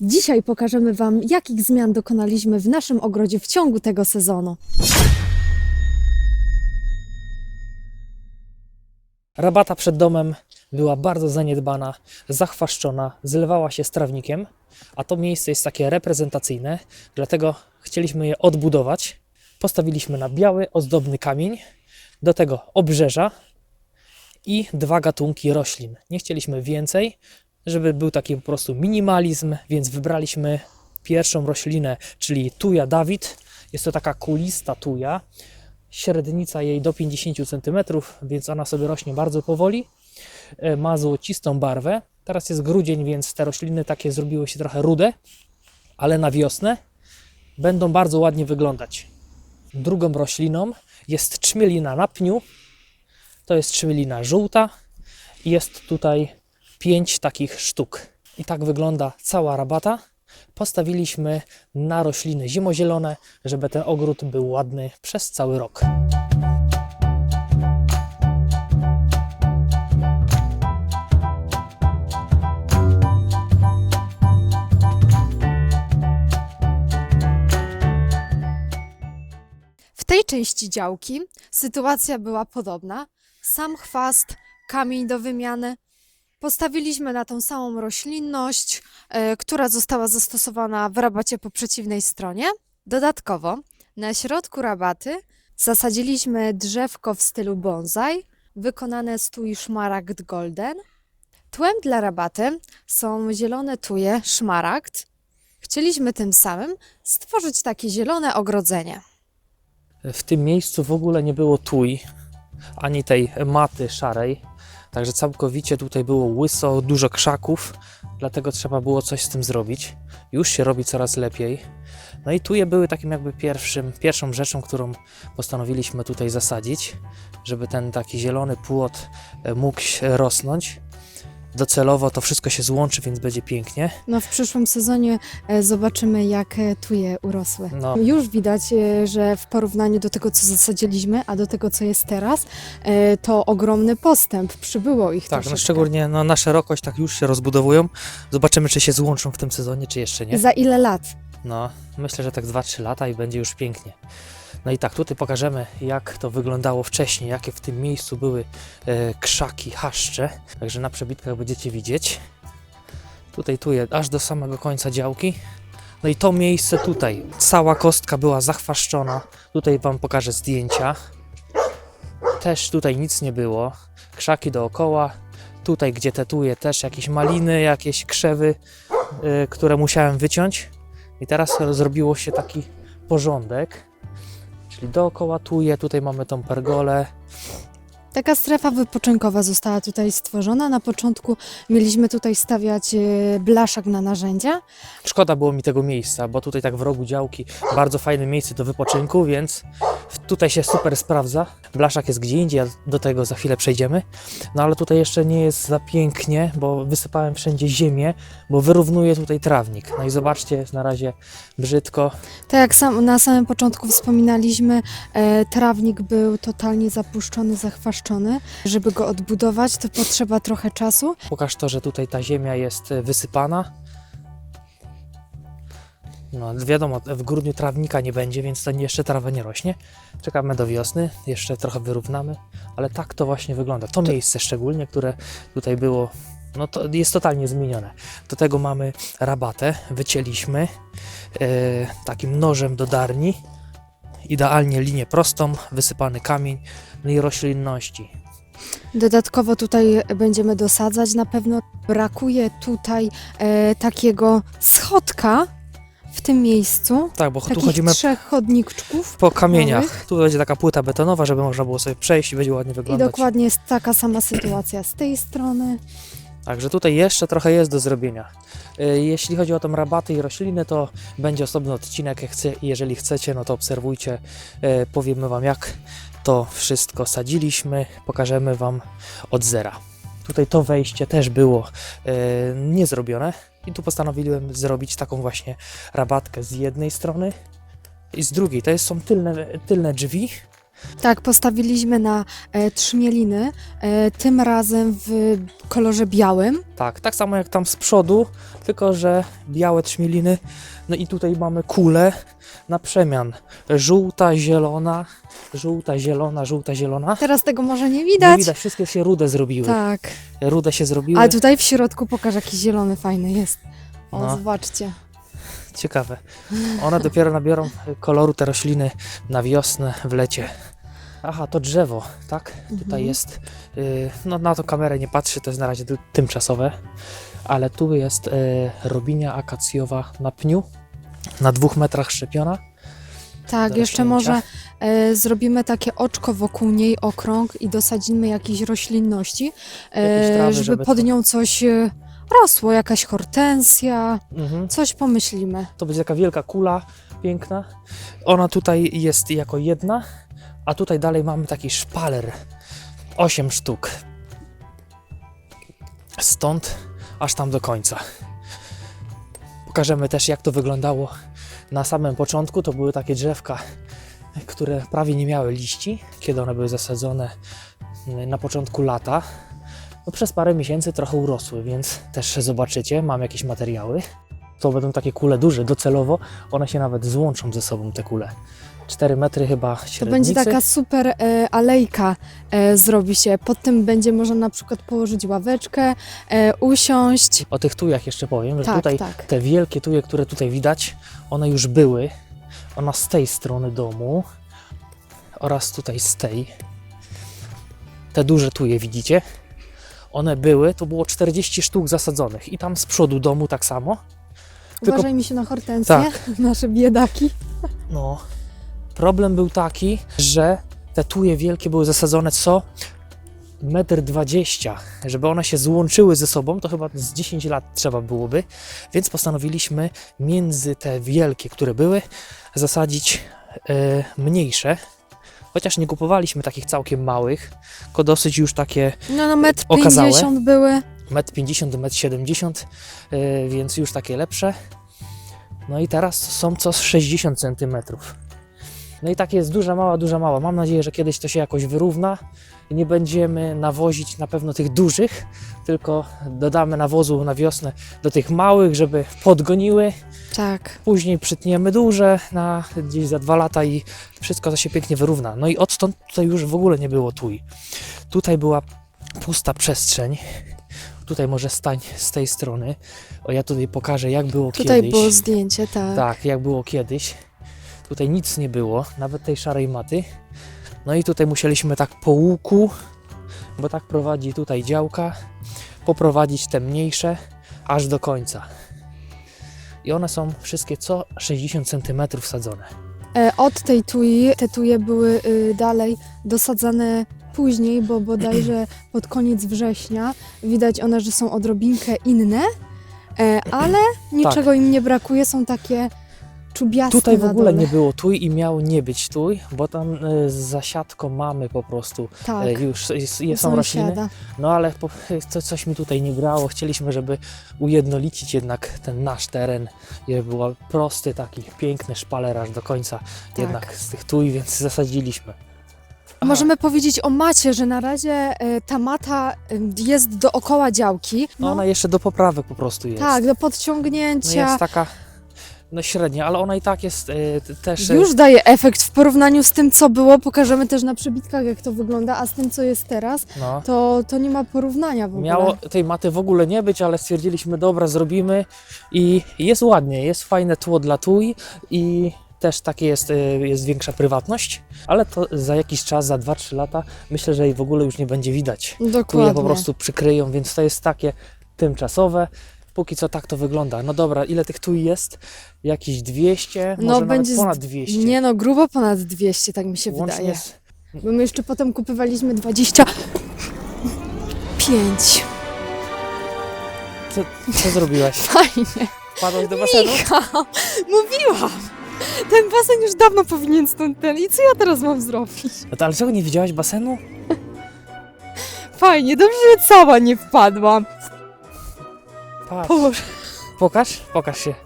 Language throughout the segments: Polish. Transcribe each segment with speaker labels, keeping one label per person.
Speaker 1: Dzisiaj pokażemy Wam, jakich zmian dokonaliśmy w naszym ogrodzie w ciągu tego sezonu.
Speaker 2: Rabata przed domem była bardzo zaniedbana, zachwaszczona, zlewała się z trawnikiem, a to miejsce jest takie reprezentacyjne, dlatego chcieliśmy je odbudować. Postawiliśmy na biały, ozdobny kamień, do tego obrzeża i dwa gatunki roślin. Nie chcieliśmy więcej, żeby był taki po prostu minimalizm, więc wybraliśmy pierwszą roślinę, czyli tuja Dawid. Jest to taka kulista tuja, średnica jej do 50 cm, więc ona sobie rośnie bardzo powoli. E, Ma złocistą barwę. Teraz jest grudzień, więc te rośliny takie zrobiły się trochę rude, ale na wiosnę będą bardzo ładnie wyglądać. Drugą rośliną jest trzmielina na pniu. To jest trzmielina żółta jest tutaj pięć takich sztuk. I tak wygląda cała rabata. Postawiliśmy na rośliny zimozielone, żeby ten ogród był ładny przez cały rok.
Speaker 1: W tej części działki sytuacja była podobna. Sam chwast, kamień do wymiany. Postawiliśmy na tą samą roślinność, e, która została zastosowana w rabacie po przeciwnej stronie. Dodatkowo na środku rabaty zasadziliśmy drzewko w stylu bonsai, wykonane z tui szmaragd golden. Tłem dla rabaty są zielone tuje szmaragd. Chcieliśmy tym samym stworzyć takie zielone ogrodzenie.
Speaker 2: W tym miejscu w ogóle nie było tuj, ani tej maty szarej, także całkowicie tutaj było łyso, dużo krzaków, dlatego trzeba było coś z tym zrobić. Już się robi coraz lepiej. No i tuje były takim jakby pierwszym, pierwszą rzeczą, którą postanowiliśmy tutaj zasadzić, żeby ten taki zielony płot e, mógł rosnąć. Docelowo to wszystko się złączy, więc będzie pięknie.
Speaker 1: No w przyszłym sezonie e, zobaczymy, jak e, tuje urosły.
Speaker 2: No.
Speaker 1: Już widać, e, że w porównaniu do tego, co zasadziliśmy, a do tego, co jest teraz, e, to ogromny postęp. Przybyło ich
Speaker 2: Tak, no
Speaker 1: troszeczkę.
Speaker 2: szczególnie no, na szerokość tak już się rozbudowują. Zobaczymy, czy się złączą w tym sezonie, czy jeszcze nie.
Speaker 1: Za ile lat?
Speaker 2: No, myślę, że tak 2-3 lata i będzie już pięknie. No i tak, tutaj pokażemy, jak to wyglądało wcześniej, jakie w tym miejscu były e, krzaki, haszcze. Także na przebitkach będziecie widzieć. Tutaj, tu jest, aż do samego końca działki. No i to miejsce tutaj, cała kostka była zachwaszczona. Tutaj Wam pokażę zdjęcia. Też tutaj nic nie było. Krzaki dookoła. Tutaj, gdzie tetuję, też jakieś maliny, jakieś krzewy, e, które musiałem wyciąć. I teraz zrobiło się taki porządek. Czyli dookoła tuje, tutaj mamy tą pergolę.
Speaker 1: Taka strefa wypoczynkowa została tutaj stworzona. Na początku mieliśmy tutaj stawiać e, blaszak na narzędzia.
Speaker 2: Szkoda było mi tego miejsca, bo tutaj tak w rogu działki bardzo fajne miejsce do wypoczynku, więc tutaj się super sprawdza. Blaszak jest gdzie indziej, do tego za chwilę przejdziemy. No ale tutaj jeszcze nie jest za pięknie, bo wysypałem wszędzie ziemię, bo wyrównuje tutaj trawnik. No i zobaczcie, jest na razie brzydko.
Speaker 1: Tak jak sam, na samym początku wspominaliśmy, e, trawnik był totalnie zapuszczony, zachwaszczony. Żeby go odbudować, to potrzeba trochę czasu.
Speaker 2: Pokaż to, że tutaj ta ziemia jest e, wysypana. No wiadomo, w grudniu trawnika nie będzie, więc to jeszcze trawa nie rośnie. Czekamy do wiosny, jeszcze trochę wyrównamy, ale tak to właśnie wygląda. To miejsce szczególnie, które tutaj było, no to jest totalnie zmienione. Do tego mamy rabatę, wycięliśmy e, takim nożem do darni. Idealnie linię prostą, wysypany kamień, no i roślinności.
Speaker 1: Dodatkowo tutaj będziemy dosadzać. Na pewno brakuje tutaj e, takiego schodka w tym miejscu.
Speaker 2: Tak, bo tu
Speaker 1: Takich
Speaker 2: chodzimy
Speaker 1: trzech chodniczków.
Speaker 2: po kamieniach.
Speaker 1: małych.
Speaker 2: Tu będzie taka płyta betonowa, żeby można było sobie przejść i będzie ładnie
Speaker 1: I
Speaker 2: wyglądać.
Speaker 1: dokładnie jest taka sama sytuacja z tej strony.
Speaker 2: Także tutaj jeszcze trochę jest do zrobienia. Y, Jeśli chodzi o tą rabaty i rośliny, to będzie osobny odcinek. Jeżeli chcecie, no to obserwujcie. Y, Powiemy Wam, jak to wszystko sadziliśmy. Pokażemy Wam od zera. Tutaj to wejście też było y, niezrobione i tu postanowiłem zrobić taką właśnie rabatkę z jednej strony i z drugiej. To jest, są tylne, tylne drzwi,
Speaker 1: Tak, postawiliśmy na e, trzmieliny, e, tym razem w kolorze białym.
Speaker 2: Tak, tak samo jak tam z przodu, tylko że białe trzmieliny. No i tutaj mamy kulę na przemian. Żółta, zielona, żółta, zielona, żółta, zielona.
Speaker 1: Teraz tego może nie
Speaker 2: Nie
Speaker 1: widać.
Speaker 2: widać, wszystkie się rude zrobiły.
Speaker 1: Tak,
Speaker 2: Rude się zrobiły.
Speaker 1: ale tutaj w środku pokaż jaki zielony fajny jest. O,
Speaker 2: No.
Speaker 1: zobaczcie.
Speaker 2: Ciekawe. One dopiero nabiorą koloru te rośliny na wiosnę, w lecie. Aha, to drzewo, tak? Tutaj
Speaker 1: Mhm.
Speaker 2: jest, y, no na to kamerę nie patrzy, to jest na razie ty- tymczasowe, ale tu jest y, robinia akacjowa na pniu, na dwóch metrach szczepiona.
Speaker 1: Tak, jeszcze może e, zrobimy takie oczko wokół niej, okrąg i dosadzimy jakieś roślinności, e,
Speaker 2: Jakieś trawy,
Speaker 1: żeby,
Speaker 2: żeby
Speaker 1: pod
Speaker 2: to-
Speaker 1: nią coś e, rosło, jakaś hortensja,
Speaker 2: Mhm.
Speaker 1: coś pomyślimy.
Speaker 2: To będzie taka wielka kula, piękna. Ona tutaj jest jako jedna, a tutaj dalej mamy taki szpaler. 8 sztuk. Stąd aż tam do końca. Pokażemy też, jak to wyglądało na samym początku. To były takie drzewka, które prawie nie miały liści, kiedy one były zasadzone na początku lata. No, przez parę miesięcy trochę urosły, więc też zobaczycie, mam jakieś materiały. To będą takie kule duże, docelowo one się nawet złączą ze sobą, te kule. 4 metry chyba średnicy.
Speaker 1: To będzie taka super e, alejka e, zrobi się. Pod tym będzie można na przykład położyć ławeczkę, e, usiąść.
Speaker 2: O tych tujach jeszcze powiem, że
Speaker 1: Tak,
Speaker 2: tutaj
Speaker 1: tak.
Speaker 2: te wielkie tuje, które tutaj widać, one już były. Ona z tej strony domu oraz tutaj z tej. Te duże tuje widzicie? One były, to było 40 sztuk zasadzonych i tam z przodu domu tak samo. Tylko-
Speaker 1: Uważaj mi się na hortensję,
Speaker 2: Tak.
Speaker 1: nasze biedaki.
Speaker 2: No, problem był taki, że te tuje wielkie były zasadzone co? metr dwadzieścia, żeby one się złączyły ze sobą, to chyba z 10 lat trzeba byłoby, więc postanowiliśmy między te wielkie, które były, zasadzić e, mniejsze. Chociaż nie kupowaliśmy takich całkiem małych, tylko dosyć już takie
Speaker 1: No na metr
Speaker 2: Okazałe.
Speaker 1: 50 były.
Speaker 2: 1,50 m, 1,70 m, yy, więc już takie lepsze. No i teraz są co z 60 cm. No i tak jest duża, mała, duża, mała. Mam nadzieję, że kiedyś to się jakoś wyrówna i nie będziemy nawozić na pewno tych dużych, tylko dodamy nawozu na wiosnę do tych małych, żeby podgoniły.
Speaker 1: Tak.
Speaker 2: Później przytniemy duże na gdzieś za dwa lata i wszystko to się pięknie wyrówna. No i odtąd tutaj już w ogóle nie było tuj. Tutaj była pusta przestrzeń. Tutaj może stań z tej strony. O, ja tutaj pokażę, jak było
Speaker 1: Tutaj
Speaker 2: kiedyś.
Speaker 1: było zdjęcie, tak.
Speaker 2: Tak, jak było kiedyś. Tutaj nic nie było, nawet tej szarej maty. No i tutaj musieliśmy tak po łuku, bo tak prowadzi tutaj działka, poprowadzić te mniejsze aż do końca. I one są wszystkie co 60 cm sadzone.
Speaker 1: E, od tej tui, te tuje były y, dalej dosadzane później, bo bodajże pod koniec września widać one, że są odrobinkę inne, e, ale niczego im nie brakuje, są takie czubiaste
Speaker 2: Tutaj w ogóle nie było tuj i miało nie być tuj, bo tam e, za siatką mamy po prostu
Speaker 1: Tak,
Speaker 2: e, już jest, są rośliny. No ale po, coś mi tutaj nie grało. Chcieliśmy, żeby ujednolicić jednak ten nasz teren żeby był prosty, taki piękny szpaler aż do końca
Speaker 1: Tak.
Speaker 2: jednak z tych tuj, więc zasadziliśmy. Aha,
Speaker 1: Możemy powiedzieć o macie, że na razie e, ta mata em, jest dookoła działki.
Speaker 2: No ona jeszcze do poprawek po prostu jest.
Speaker 1: tak, do
Speaker 2: no
Speaker 1: podciągnięcia.
Speaker 2: jest taka no średnia, ale ona i tak jest t- też... e,
Speaker 1: Już daje efekt w porównaniu z tym, co było. Pokażemy też na przybitkach, jak to wygląda, a z tym, co jest teraz,
Speaker 2: no.
Speaker 1: to, to nie ma porównania w ogóle.
Speaker 2: Miało tej maty w ogóle nie być, ale stwierdziliśmy, dobra, zrobimy i jest ładnie, jest fajne tło dla tuj i też takie jest, y, jest większa prywatność, ale to za jakiś czas, za 2-3 lata, myślę, że jej w ogóle już nie będzie widać.
Speaker 1: Dokładnie.
Speaker 2: po prostu przykryją, więc to jest takie tymczasowe. Póki co tak to wygląda. No dobra, ile tych tuj jest? Jakieś 200,
Speaker 1: No,
Speaker 2: może
Speaker 1: będzie
Speaker 2: nawet ponad 200.
Speaker 1: Nie no, grubo ponad 200, tak mi się
Speaker 2: Łącznie
Speaker 1: wydaje.
Speaker 2: z...
Speaker 1: Bo my jeszcze potem kupywaliśmy 25.
Speaker 2: Co, co zrobiłaś?
Speaker 1: Fajnie.
Speaker 2: Wpadłaś do basenu?
Speaker 1: Michał, mówiłam. Ten basen już dawno powinien stąd ten. I co ja teraz mam zrobić?
Speaker 2: No to, ale czego nie widziałaś basenu?
Speaker 1: Fajnie, dobrze, że cała nie wpadłam.
Speaker 2: Patrz.
Speaker 1: Boże.
Speaker 2: Pokaż, pokaż się.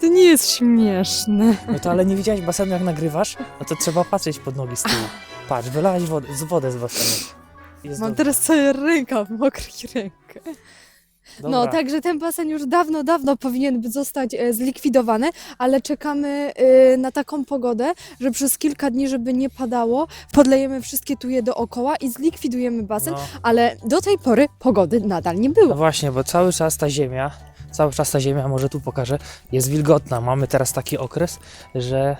Speaker 1: To nie jest śmieszne.
Speaker 2: No to ale nie widziałeś basenu jak nagrywasz? No to trzeba patrzeć pod nogi z tyłu. Patrz, wylałeś wodę, z wodę z basenu. Jest
Speaker 1: Mam
Speaker 2: dobrze.
Speaker 1: teraz całe ręka w mokrych No,
Speaker 2: Dobra.
Speaker 1: także ten basen już dawno, dawno powinien zostać e, zlikwidowany, ale czekamy e, na taką pogodę, że przez kilka dni, żeby nie padało, podlejemy wszystkie tuje dookoła i zlikwidujemy basen,
Speaker 2: No,
Speaker 1: ale do tej pory pogody nadal nie
Speaker 2: no
Speaker 1: było.
Speaker 2: właśnie, bo cały czas ta ziemia, cały czas ta ziemia, może tu pokażę, jest wilgotna. Mamy teraz taki okres, że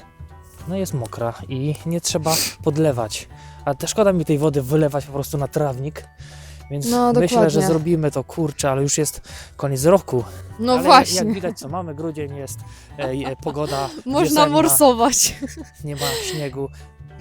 Speaker 2: no jest mokra i nie trzeba podlewać. A też szkoda mi tej wody wylewać po prostu na trawnik. Więc
Speaker 1: No,
Speaker 2: myślę, że zrobimy to kurczę, ale już jest koniec roku.
Speaker 1: No
Speaker 2: ale
Speaker 1: właśnie,
Speaker 2: Jak, jak widać, co mamy, grudzień jest, e, e, pogoda
Speaker 1: można
Speaker 2: wiosenna,
Speaker 1: morsować.
Speaker 2: nie ma śniegu,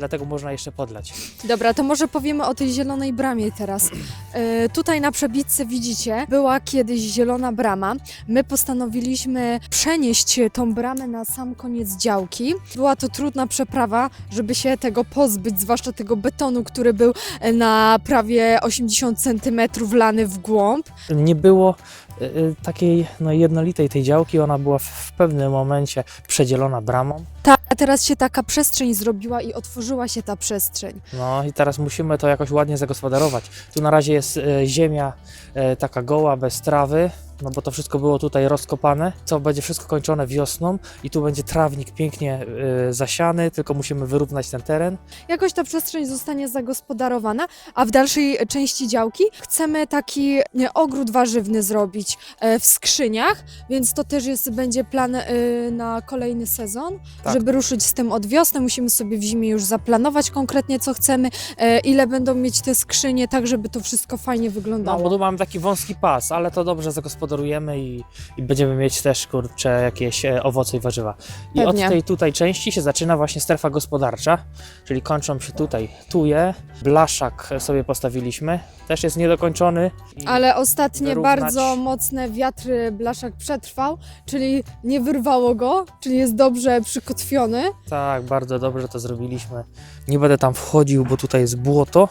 Speaker 2: dlatego można jeszcze podlać.
Speaker 1: Dobra, to może powiemy o tej zielonej bramie teraz. E, tutaj na przebitce widzicie, była kiedyś zielona brama. My postanowiliśmy przenieść tą bramę na sam koniec działki. Była to trudna przeprawa, żeby się tego pozbyć, zwłaszcza tego betonu, który był e, na prawie 80 cm lany w głąb.
Speaker 2: Nie było e, e, takiej no, jednolitej tej działki, ona była w, w pewnym momencie przedzielona bramą.
Speaker 1: Ta, a teraz się taka przestrzeń zrobiła i otworzyła się ta przestrzeń.
Speaker 2: No i teraz musimy to jakoś ładnie zagospodarować. Tu na razie jest e, ziemia e, taka goła, bez trawy, no bo to wszystko było tutaj rozkopane. Co będzie wszystko kończone wiosną i tu będzie trawnik pięknie e, zasiany, tylko musimy wyrównać ten teren.
Speaker 1: jakoś ta przestrzeń zostanie zagospodarowana, a w dalszej części działki chcemy taki nie, ogród warzywny zrobić e, w skrzyniach, więc to też jest, będzie plan e, na kolejny sezon,
Speaker 2: Tak.
Speaker 1: żeby ruszyć z tym od wiosny. Musimy sobie w zimie już zaplanować konkretnie, co chcemy, e, ile będą mieć te skrzynie, tak żeby to wszystko fajnie
Speaker 2: No
Speaker 1: wyglądało.
Speaker 2: bo tu mamy taki wąski pas, ale to dobrze zagospodarujemy i, i będziemy mieć też kurczę jakieś e, owoce i warzywa. I
Speaker 1: Pewnie.
Speaker 2: od tej tutaj części się zaczyna właśnie strefa gospodarcza, czyli kończą się tutaj tuje. Blaszak sobie postawiliśmy, też jest niedokończony. I
Speaker 1: Ale ostatnie
Speaker 2: wyrównać-
Speaker 1: bardzo mocne wiatry Blaszak przetrwał, czyli nie wyrwało go, czyli jest dobrze przykotwiony.
Speaker 2: Tak, bardzo dobrze to zrobiliśmy. Nie będę tam wchodził, bo tutaj jest błoto,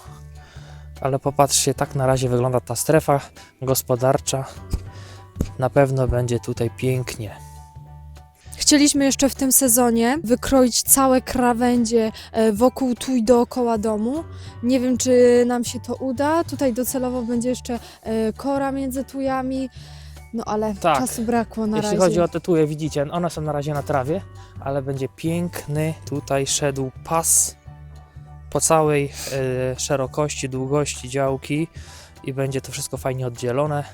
Speaker 2: ale popatrzcie, tak na razie wygląda ta strefa gospodarcza. Na pewno będzie tutaj pięknie.
Speaker 1: Chcieliśmy jeszcze w tym sezonie wykroić całe krawędzie e, wokół tu i dookoła domu. Nie wiem, czy nam się to uda. Tutaj docelowo będzie jeszcze e, kora między tujami. No ale
Speaker 2: Tak.
Speaker 1: czasu brakło na
Speaker 2: Jeśli
Speaker 1: razie.
Speaker 2: chodzi o te tuje, widzicie, one są na razie na trawie, ale będzie piękny tutaj szedł pas po całej e, szerokości, długości działki i będzie to wszystko fajnie oddzielone.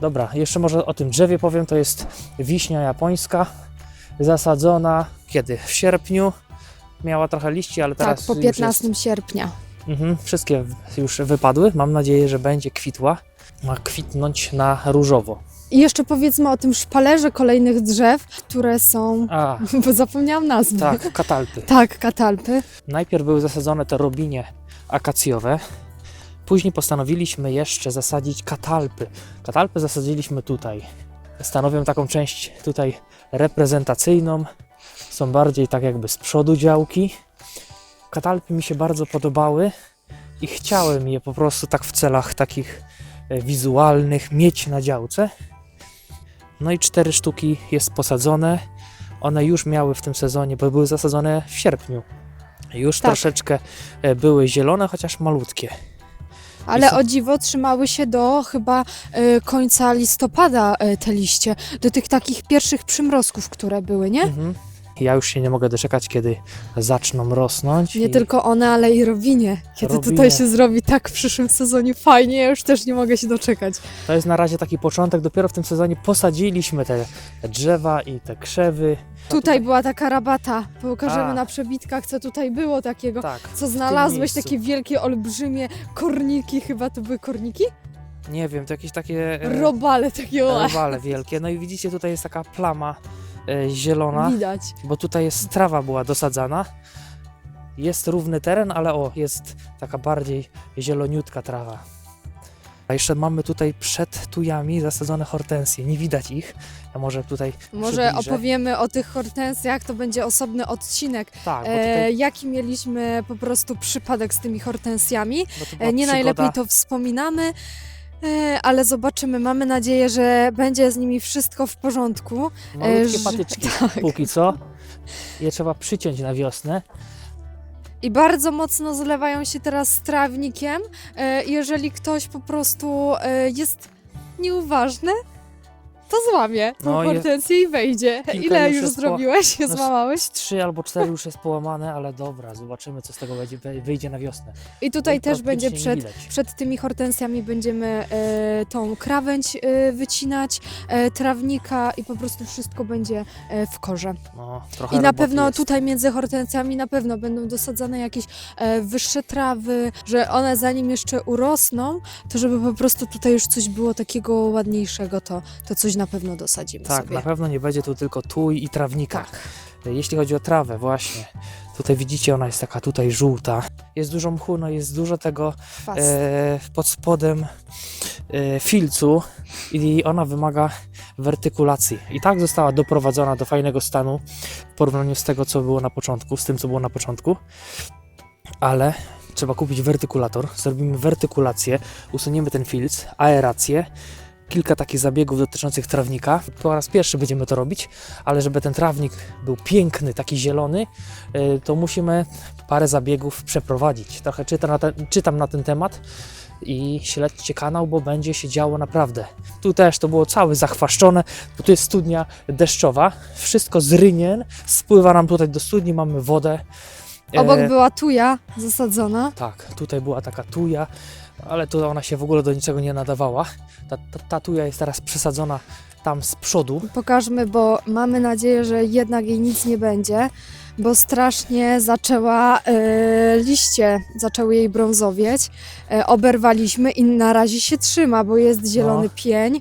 Speaker 2: Dobra, jeszcze może o tym drzewie powiem, to jest wiśnia japońska, zasadzona kiedy? W sierpniu. Miała trochę liści, ale
Speaker 1: tak,
Speaker 2: teraz
Speaker 1: po
Speaker 2: już
Speaker 1: 15 sierpnia.
Speaker 2: Jest, mhm, wszystkie już wypadły. Mam nadzieję, że będzie kwitła. Ma kwitnąć na różowo.
Speaker 1: I jeszcze powiedzmy o tym szpalerze kolejnych drzew, które są,
Speaker 2: A,
Speaker 1: bo zapomniałam nazwy.
Speaker 2: tak, katalpy.
Speaker 1: Tak, katalpy.
Speaker 2: Najpierw były zasadzone te robinie akacjowe. Później postanowiliśmy jeszcze zasadzić katalpy. Katalpy zasadziliśmy tutaj. Stanowią taką część tutaj reprezentacyjną. Są bardziej tak jakby z przodu działki. Katalpy mi się bardzo podobały i chciałem je po prostu tak w celach takich e, wizualnych mieć na działce. No i cztery sztuki jest posadzone. One już miały w tym sezonie, bo były zasadzone w sierpniu. Już
Speaker 1: Tak.
Speaker 2: troszeczkę e, były zielone, chociaż malutkie.
Speaker 1: Ale o dziwo trzymały się do chyba e, końca listopada e, te liście, do tych takich pierwszych przymrozków, które były, nie?
Speaker 2: Mhm. Ja już się nie mogę doczekać, kiedy zaczną rosnąć.
Speaker 1: Nie
Speaker 2: i
Speaker 1: tylko one, ale i rowinie. Kiedy
Speaker 2: Rowinie.
Speaker 1: tutaj się zrobi tak w przyszłym sezonie fajnie, ja już też nie mogę się doczekać.
Speaker 2: To jest na razie taki początek. Dopiero w tym sezonie posadziliśmy te, te drzewa i te krzewy.
Speaker 1: Tutaj była taka rabata, pokażemy
Speaker 2: A.
Speaker 1: na przebitkach, co tutaj było takiego.
Speaker 2: Tak.
Speaker 1: Co znalazłeś, takie wielkie, olbrzymie korniki, chyba to były korniki?
Speaker 2: Nie wiem, to jakieś takie e,
Speaker 1: Robale takie,
Speaker 2: robale wielkie. No i widzicie, tutaj jest taka plama e, zielona,
Speaker 1: widać.
Speaker 2: bo tutaj jest trawa była dosadzana. Jest równy teren, ale o, jest taka bardziej zieloniutka trawa. A jeszcze mamy tutaj przed tujami zasadzone hortensje. Nie widać ich. Ja może tutaj
Speaker 1: Może
Speaker 2: przybliżę.
Speaker 1: opowiemy o tych hortensjach, to będzie osobny odcinek.
Speaker 2: Tak, bo
Speaker 1: E,
Speaker 2: tutaj
Speaker 1: jaki mieliśmy po prostu przypadek z tymi hortensjami.
Speaker 2: bo to była
Speaker 1: E, nie
Speaker 2: przygoda-
Speaker 1: najlepiej to wspominamy. E, ale zobaczymy. Mamy nadzieję, że będzie z nimi wszystko w porządku.
Speaker 2: Malutkie
Speaker 1: że-
Speaker 2: patyczki
Speaker 1: tak.
Speaker 2: póki co. Je trzeba przyciąć na wiosnę.
Speaker 1: I bardzo mocno zlewają się teraz z trawnikiem. E, jeżeli ktoś po prostu e, jest nieuważny, to złamie tą
Speaker 2: No, je-
Speaker 1: hortensję i wejdzie.
Speaker 2: Kilka
Speaker 1: Ile
Speaker 2: już
Speaker 1: już
Speaker 2: jest po-
Speaker 1: zrobiłeś?
Speaker 2: no,
Speaker 1: Złamałeś?
Speaker 2: Trzy albo cztery już jest połamane, ale dobra, zobaczymy co z tego będzie, wyjdzie na wiosnę.
Speaker 1: I tutaj też będzie
Speaker 2: nie
Speaker 1: przed,
Speaker 2: widać.
Speaker 1: przed tymi hortensjami będziemy e, tą krawędź e, wycinać, e, trawnika i po prostu wszystko będzie e, w korze.
Speaker 2: No, trochę
Speaker 1: I na
Speaker 2: roboty
Speaker 1: pewno
Speaker 2: jest.
Speaker 1: tutaj między hortensjami na pewno będą dosadzane jakieś e, wyższe trawy, że one zanim jeszcze urosną, to żeby po prostu tutaj już coś było takiego ładniejszego, to, to coś na pewno dosadzimy
Speaker 2: Tak,
Speaker 1: sobie.
Speaker 2: na pewno nie będzie tu tylko tuj i trawnika.
Speaker 1: Tak.
Speaker 2: Jeśli chodzi o trawę, właśnie. Tutaj widzicie, ona jest taka tutaj żółta. Jest dużo mchu, no jest dużo tego e, pod spodem e, filcu i ona wymaga wertykulacji. I tak została doprowadzona do fajnego stanu w porównaniu z tego, co było na początku, z tym, co było na początku. Ale trzeba kupić wertykulator. Zrobimy wertykulację, usuniemy ten filc, aerację, kilka takich zabiegów dotyczących trawnika. Po raz pierwszy będziemy to robić, ale żeby ten trawnik był piękny, taki zielony, y, to musimy parę zabiegów przeprowadzić. Trochę czytam na ten, czytam na ten temat i śledźcie kanał, bo będzie się działo naprawdę. Tu też to było całe zachwaszczone, bo tu jest studnia deszczowa, wszystko z rynien, spływa nam tutaj do studni, mamy wodę.
Speaker 1: Obok
Speaker 2: E,
Speaker 1: była tuja zasadzona.
Speaker 2: tak, tutaj była taka tuja, ale tu ona się w ogóle do niczego nie nadawała. Ta, ta, ta tuja jest teraz przesadzona tam z przodu.
Speaker 1: Pokażmy, bo mamy nadzieję, że jednak jej nic nie będzie, bo strasznie zaczęła, e, liście zaczęły jej brązowieć. E, oberwaliśmy i na razie się trzyma, bo jest zielony
Speaker 2: No.
Speaker 1: pień.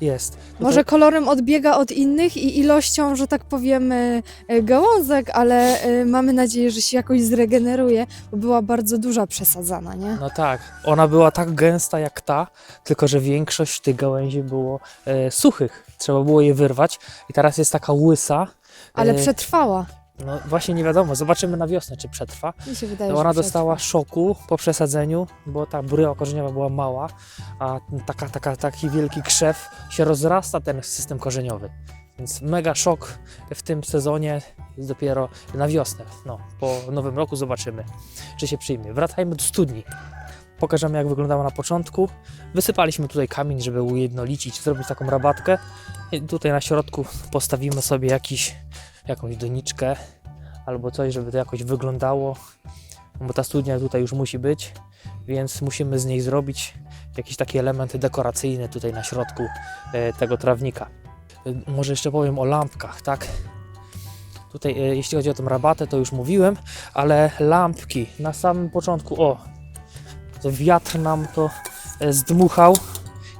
Speaker 2: Jest. Tutaj,
Speaker 1: Może kolorem odbiega od innych i ilością, że tak powiem, e, e, gałązek, ale e, mamy nadzieję, że się jakoś zregeneruje, bo była bardzo duża przesadzana, nie?
Speaker 2: No tak, ona była tak gęsta jak ta, tylko że większość tych gałęzi było e, suchych. Trzeba było je wyrwać i teraz jest taka łysa.
Speaker 1: Ale
Speaker 2: e,
Speaker 1: przetrwała.
Speaker 2: No właśnie nie wiadomo, zobaczymy na wiosnę, czy przetrwa.
Speaker 1: Mi się wydaje,
Speaker 2: No Ona
Speaker 1: że
Speaker 2: dostała
Speaker 1: przetrwa.
Speaker 2: szoku po przesadzeniu, bo ta bryła korzeniowa była mała, a taka, taka, taki wielki krzew się rozrasta ten system korzeniowy. Więc mega szok w tym sezonie jest dopiero na wiosnę. No, po nowym roku zobaczymy, czy się przyjmie. Wracajmy do studni. Pokażemy, jak wyglądała na początku. Wysypaliśmy tutaj kamień, żeby ujednolicić, zrobić taką rabatkę. I tutaj na środku postawimy sobie jakiś, jakąś doniczkę albo coś, żeby to jakoś wyglądało bo ta studnia tutaj już musi być, więc musimy z niej zrobić jakiś taki element dekoracyjny tutaj na środku e, tego trawnika. E, Może jeszcze powiem o lampkach, tak? Tutaj, e, jeśli chodzi o tą rabatę, to już mówiłem, ale lampki na samym początku, o, wiatr nam to zdmuchał.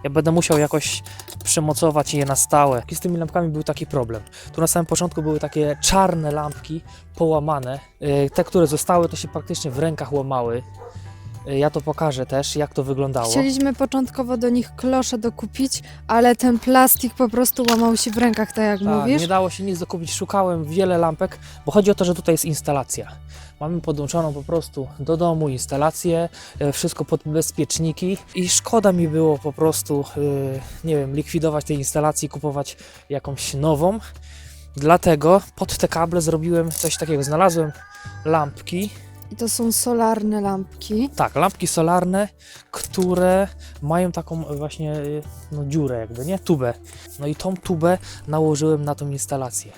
Speaker 2: Ja będę musiał jakoś przymocować je na stałe. I z tymi lampkami był taki problem. Tu na samym początku były takie czarne lampki, połamane. Y, Te, które zostały, to się praktycznie w rękach łamały. Ja to pokażę też, jak to wyglądało.
Speaker 1: Chcieliśmy początkowo do nich klosze dokupić, ale ten plastik po prostu łamał się w rękach, tak jak
Speaker 2: Tak,
Speaker 1: mówisz.
Speaker 2: nie dało się nic dokupić. Szukałem wiele lampek, bo chodzi o to, że tutaj jest instalacja. Mamy podłączoną po prostu do domu instalację, e, wszystko pod bezpieczniki i szkoda mi było po prostu, e, nie wiem, likwidować tej instalacji, kupować jakąś nową. Dlatego pod te kable zrobiłem coś takiego. Znalazłem lampki,
Speaker 1: I to są solarne lampki.
Speaker 2: Tak, lampki solarne, które mają taką właśnie y, no, dziurę jakby, nie? Tubę. No i tą tubę nałożyłem na tą instalację.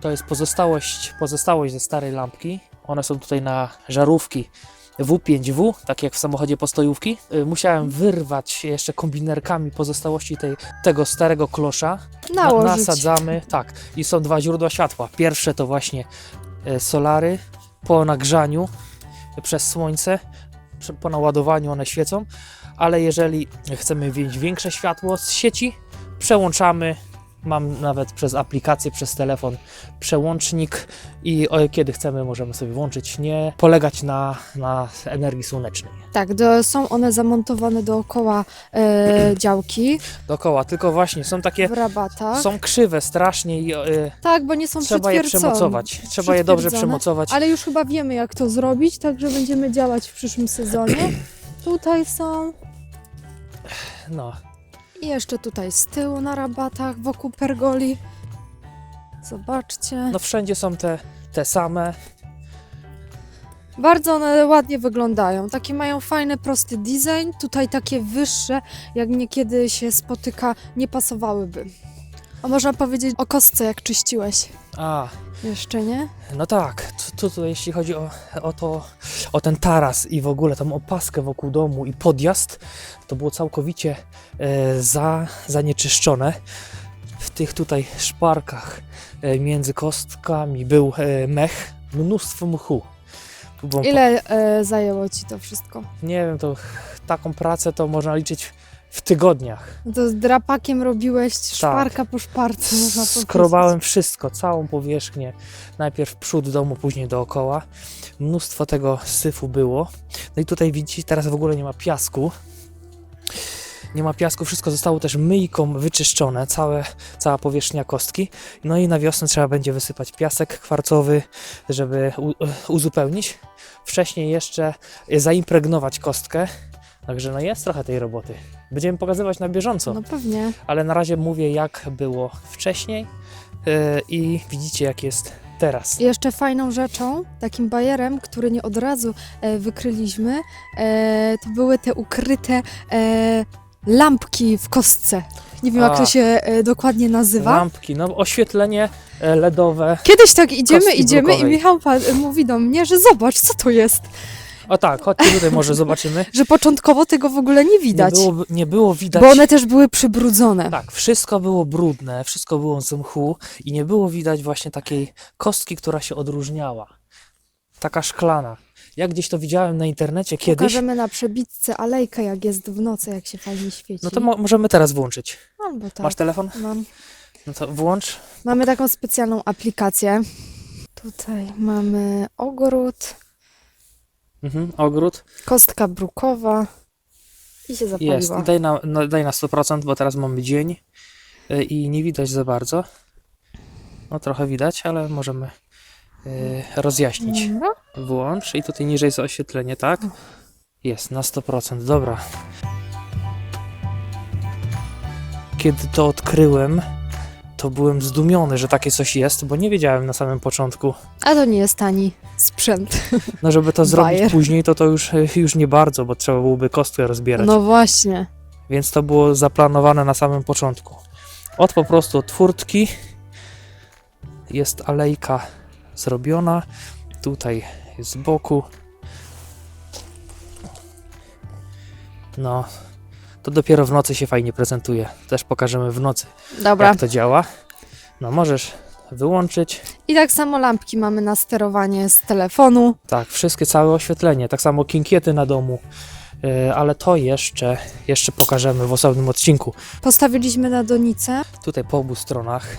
Speaker 2: To jest pozostałość, pozostałość ze starej lampki. One są tutaj na żarówki W5W, tak jak w samochodzie postojówki. Y, Musiałem wyrwać jeszcze kombinerkami pozostałości tej, tego starego klosza. Na,
Speaker 1: Nałożyć.
Speaker 2: nasadzamy, tak. I są dwa źródła światła. Pierwsze to właśnie e, solary po nagrzaniu e, przez słońce, po naładowaniu one świecą, ale jeżeli chcemy mieć większe światło z sieci, przełączamy. Mam nawet przez aplikację, przez telefon przełącznik i o, kiedy chcemy możemy sobie włączyć, nie polegać na, na energii słonecznej.
Speaker 1: Tak, do, są one zamontowane dookoła e, działki
Speaker 2: Dookoła, tylko właśnie są takie,
Speaker 1: w rabatach.
Speaker 2: są krzywe strasznie i e,
Speaker 1: Tak, bo nie są
Speaker 2: trzeba je
Speaker 1: przytwierdzone.
Speaker 2: przemocować. Trzeba je dobrze
Speaker 1: Przytwierdzone.
Speaker 2: przemocować.
Speaker 1: Ale już chyba wiemy, jak to zrobić, także będziemy działać w przyszłym sezonie. Tutaj są
Speaker 2: No,
Speaker 1: I jeszcze tutaj z tyłu na rabatach, wokół pergoli. Zobaczcie.
Speaker 2: no wszędzie są te, te same.
Speaker 1: Bardzo one ładnie wyglądają. Taki mają fajny, prosty design. Tutaj takie wyższe, jak niekiedy się spotyka, nie pasowałyby. A można powiedzieć o kostce, jak czyściłeś.
Speaker 2: A,
Speaker 1: Jeszcze nie?
Speaker 2: no tak, tu, tu, tu jeśli chodzi o, o to, o ten taras i w ogóle tą opaskę wokół domu i podjazd, to było całkowicie e, za, zanieczyszczone. W tych tutaj szparkach e, między kostkami był e, mech, mnóstwo mchu.
Speaker 1: Ile e, zajęło ci to wszystko?
Speaker 2: Nie wiem, to taką pracę to można liczyć w tygodniach.
Speaker 1: No to z drapakiem robiłeś szparka po szparce, można.
Speaker 2: Tak. Skrobałem wszystko, całą powierzchnię. Najpierw przód domu, później dookoła. Mnóstwo tego syfu było. No i tutaj widzicie, teraz w ogóle nie ma piasku. Nie ma piasku, wszystko zostało też myjką wyczyszczone, całe, cała powierzchnia kostki. No i na wiosnę trzeba będzie wysypać piasek kwarcowy, żeby uzupełnić. Wcześniej jeszcze zaimpregnować kostkę. Także no jest trochę tej roboty. Będziemy pokazywać na bieżąco
Speaker 1: No pewnie.
Speaker 2: ale na razie mówię jak było wcześniej yy, i widzicie jak jest teraz.
Speaker 1: I jeszcze fajną rzeczą, takim bajerem, który nie od razu e, wykryliśmy, e, to były te ukryte e, lampki w kostce. Nie wiem, jak
Speaker 2: A.
Speaker 1: to się e, dokładnie nazywa.
Speaker 2: Lampki, no oświetlenie e, LEDowe.
Speaker 1: Kiedyś tak idziemy,
Speaker 2: Kostki
Speaker 1: idziemy i
Speaker 2: brukowej.
Speaker 1: Michał pa- mówi do mnie, że zobacz, co to jest.
Speaker 2: O tak, chodźcie tutaj może zobaczymy.
Speaker 1: Że początkowo tego w ogóle nie
Speaker 2: Nie
Speaker 1: widać,
Speaker 2: było, nie było widać.
Speaker 1: bo one też były przybrudzone.
Speaker 2: Tak, wszystko było brudne, wszystko było z mchu i nie było widać właśnie takiej kostki, która się odróżniała. Taka szklana. Ja gdzieś to widziałem na internecie kiedyś.
Speaker 1: Pokażemy na przebitce alejkę, jak jest w nocy, jak się fajnie świeci.
Speaker 2: No to mo- możemy teraz włączyć.
Speaker 1: Albo tak.
Speaker 2: Masz telefon?
Speaker 1: Mam.
Speaker 2: No to włącz.
Speaker 1: Mamy taką specjalną aplikację. Tutaj mamy ogród,
Speaker 2: Mhm, ogród.
Speaker 1: kostka brukowa i się zapaliła.
Speaker 2: Jest. I daj na, no, daj na 100%, bo teraz mamy dzień y, i nie widać za bardzo. No trochę widać, ale możemy y, rozjaśnić.
Speaker 1: Dobra.
Speaker 2: Włącz i tutaj niżej jest oświetlenie, tak? Jest, na 100%, dobra. Kiedy to odkryłem, to byłem zdumiony, że takie coś jest, bo nie wiedziałem na samym początku.
Speaker 1: A to nie jest tani sprzęt.
Speaker 2: No żeby to zrobić
Speaker 1: Bajer.
Speaker 2: później, to to już, już nie bardzo, bo trzeba byłoby kostkę rozbierać.
Speaker 1: No właśnie.
Speaker 2: Więc to było zaplanowane na samym początku. Od po prostu od furtki jest alejka zrobiona. Tutaj jest z boku. No, to dopiero w nocy się fajnie prezentuje. Też pokażemy w nocy,
Speaker 1: Dobra.
Speaker 2: jak to działa. No, możesz wyłączyć.
Speaker 1: I tak samo lampki mamy na sterowanie z telefonu.
Speaker 2: Tak, wszystkie, całe oświetlenie. Tak samo kinkiety na domu. Yy, ale to jeszcze, jeszcze pokażemy w osobnym odcinku.
Speaker 1: Postawiliśmy na donicę.
Speaker 2: Tutaj po obu stronach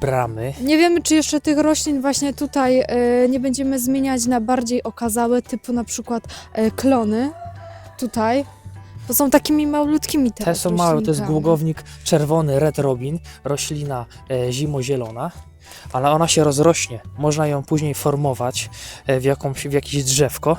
Speaker 2: bramy.
Speaker 1: Nie wiemy, czy jeszcze tych roślin właśnie tutaj e, nie będziemy zmieniać na bardziej okazałe, typu na przykład e, klony. Tutaj. Bo są takimi malutkimi
Speaker 2: Te
Speaker 1: teraz
Speaker 2: są małe, to jest
Speaker 1: roślinkami.
Speaker 2: głogownik czerwony Red Robin, roślina e, zimozielona, ale ona się rozrośnie. Można ją później formować e, w, jakąś, w jakieś drzewko.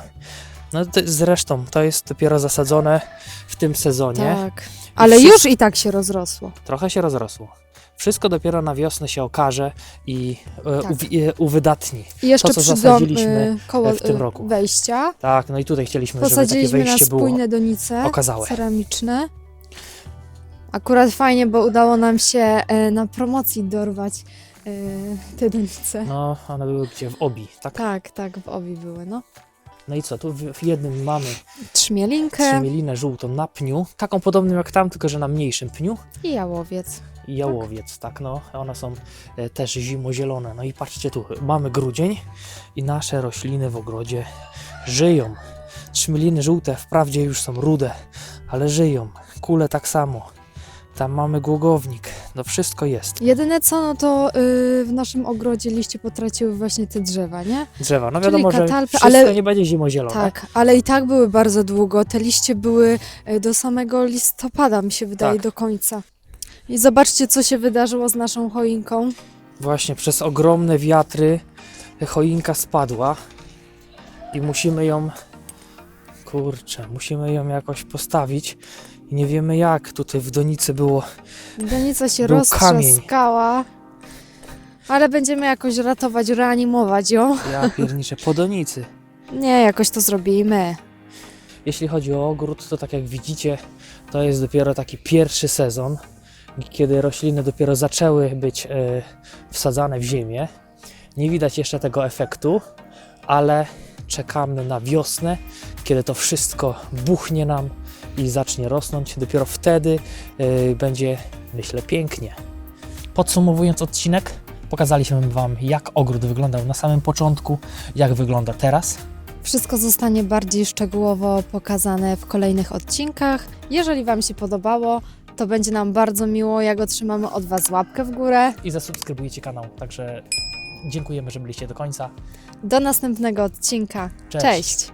Speaker 2: No to, zresztą to jest dopiero zasadzone w tym sezonie.
Speaker 1: Tak. Ale już i tak się rozrosło.
Speaker 2: Trochę się rozrosło. Wszystko dopiero na wiosnę się okaże i e,
Speaker 1: Tak.
Speaker 2: e, uwydatni.
Speaker 1: I jeszcze
Speaker 2: To, co zasadziliśmy
Speaker 1: y, koło
Speaker 2: w tym roku.
Speaker 1: wejścia
Speaker 2: Tak, no i tutaj chcieliśmy, żeby takie
Speaker 1: na
Speaker 2: wejście było
Speaker 1: spójne donice
Speaker 2: okazałe.
Speaker 1: ceramiczne. Akurat fajnie, bo udało nam się e, na promocji dorwać e, te donice.
Speaker 2: No, one były gdzie? W obi, tak?
Speaker 1: Tak, tak, w obi były, no.
Speaker 2: No i co, tu w, jednym mamy
Speaker 1: Trzmielinkę
Speaker 2: trzymielinę żółtą na pniu, taką podobną jak tam, tylko że na mniejszym pniu
Speaker 1: i jałowiec.
Speaker 2: I jałowiec, tak, no, one są e, też zimozielone. No i patrzcie tu, mamy grudzień i nasze rośliny w ogrodzie żyją. Trzmieliny żółte wprawdzie już są rude, ale żyją. Kule tak samo. Tam mamy głogownik, no wszystko jest.
Speaker 1: Jedyne co, no to y, w naszym ogrodzie liście potraciły właśnie te drzewa, nie?
Speaker 2: Drzewa, no
Speaker 1: Czyli
Speaker 2: wiadomo, że
Speaker 1: katalpy,
Speaker 2: wszystko
Speaker 1: ale-
Speaker 2: nie będzie zimozielone.
Speaker 1: Tak, ale i tak były bardzo długo. Te liście były y, do samego listopada, mi się wydaje,
Speaker 2: Tak.
Speaker 1: do końca. I zobaczcie, co się wydarzyło z naszą choinką.
Speaker 2: Właśnie przez ogromne wiatry choinka spadła i musimy ją kurczę, musimy ją jakoś postawić I nie wiemy jak tutaj w donicy było.
Speaker 1: Donica się
Speaker 2: Był
Speaker 1: roztrzaskała. Ale będziemy jakoś ratować, reanimować ją.
Speaker 2: Ja pierniczę po donicy.
Speaker 1: Nie, jakoś to zrobimy.
Speaker 2: Jeśli chodzi o ogród, to tak jak widzicie, to jest dopiero taki pierwszy sezon, kiedy rośliny dopiero zaczęły być e, wsadzane w ziemię. Nie widać jeszcze tego efektu, ale czekamy na wiosnę, kiedy to wszystko buchnie nam i zacznie rosnąć. Dopiero wtedy e, będzie, myślę, pięknie. Podsumowując odcinek, pokazaliśmy Wam, jak ogród wyglądał na samym początku, jak wygląda teraz.
Speaker 1: Wszystko zostanie bardziej szczegółowo pokazane w kolejnych odcinkach. Jeżeli Wam się podobało, to będzie nam bardzo miło, jak otrzymamy od Was łapkę w górę.
Speaker 2: i zasubskrybujcie kanał. Także dziękujemy, że byliście do końca.
Speaker 1: Do następnego odcinka.
Speaker 2: Cześć.
Speaker 1: Cześć.